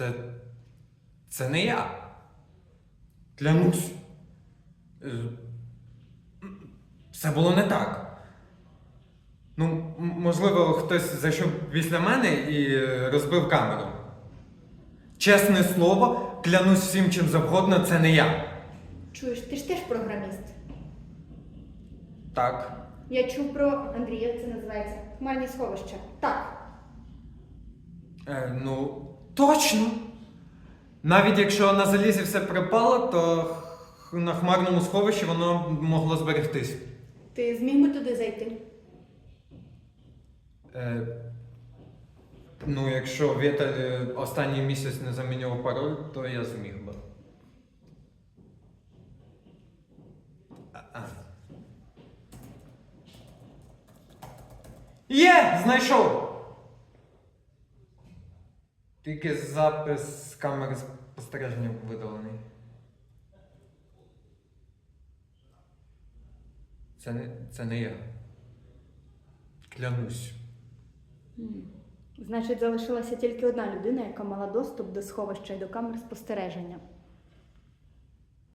Це. Це не я. Клянусь. Е, Все було не так. Ну, можливо, хтось зайшов після мене і е, розбив камеру. Чесне слово, клянусь всім чим завгодно, це не я. Чуєш, ти ж теж програміст. Так. Я чув про Андрія, це називається хмарні сховища. Так. Е, ну, точно. Навіть якщо на залізі все припало, то на хмарному сховищі воно могло зберегтись. Ти зміг би туди зайти? Е, ну, якщо Віталь е, останній місяць не замінював пароль, то я зміг би. А-а. Є! Знайшов! Тільки запис з камери спостереження видалений. Це не, це не я. Клянусь. Значить, залишилася тільки одна людина, яка мала доступ до сховища і до камер спостереження.